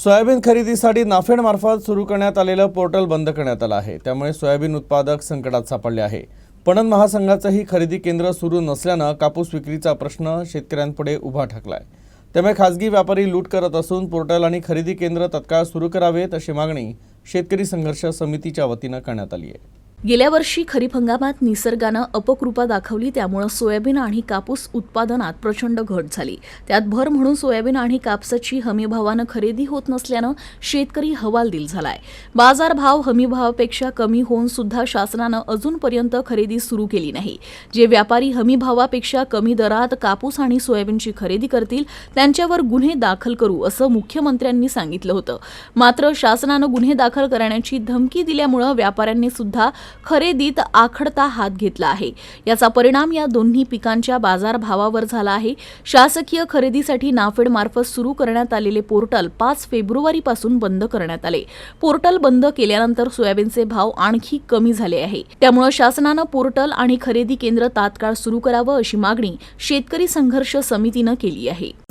Soybean खरेदीसाठी नाफेडमार्फत सुरू करण्यात आलेलं पोर्टल बंद करण्यात आलं आहे. त्यामुळे सोयाबीन उत्पादक संकटात सापडले आहे. पणन महासंघाचंही खरेदी केंद्र सुरू नसल्यानं कापूस विक्रीचा प्रश्न शेतकऱ्यांपुढे उभा ठाकलाय. त्यामुळे खासगी व्यापारी लूट करत असून पोर्टल आणि खरेदी केंद्र तत्काळ सुरू करावेत अशी मागणी शेतकरी संघर्ष समितीच्या वतीनं करण्यात आली आहे. गेल्या वर्षी खरीप हंगामात निसर्गानं अपकृपा दाखवली त्यामुळं सोयाबीन आणि कापूस उत्पादनात प्रचंड घट झाली. त्यात भर म्हणून सोयाबीन आणि कापसाची हमीभावानं खरेदी होत नसल्यानं शेतकरी हवालदिल झालाय. बाजारभाव हमीभावापेक्षा कमी होऊन सुद्धा शासनानं अजूनपर्यंत खरेदी सुरू केली नाही. जे व्यापारी हमीभावापेक्षा कमी दरात कापूस आणि सोयाबीनची खरेदी करतील त्यांच्यावर गुन्हे दाखल करू असं मुख्यमंत्र्यांनी सांगितलं होतं. मात्र शासनानं गुन्हे दाखल करण्याची धमकी दिल्यामुळं व्यापाऱ्यांनी सुद्धा खरेदीत आखडता हात घेतला आहे. याचा परिणाम या दोन्ही पिकांच्या बाजारभावावर झाला आहे. शासकीय खरेदीसाठी नाफेडमार्फत सुरू करण्यात आलेले पोर्टल पाच फेब्रुवारीपासून बंद करण्यात आले. पोर्टल बंद केल्यानंतर सोयाबीनचे भाव आणखी कमी झाले आहे. त्यामुळे शासनानं पोर्टल आणि खरेदी केंद्र तात्काळ सुरू करावं अशी मागणी शेतकरी संघर्ष समितीनं केली आहे.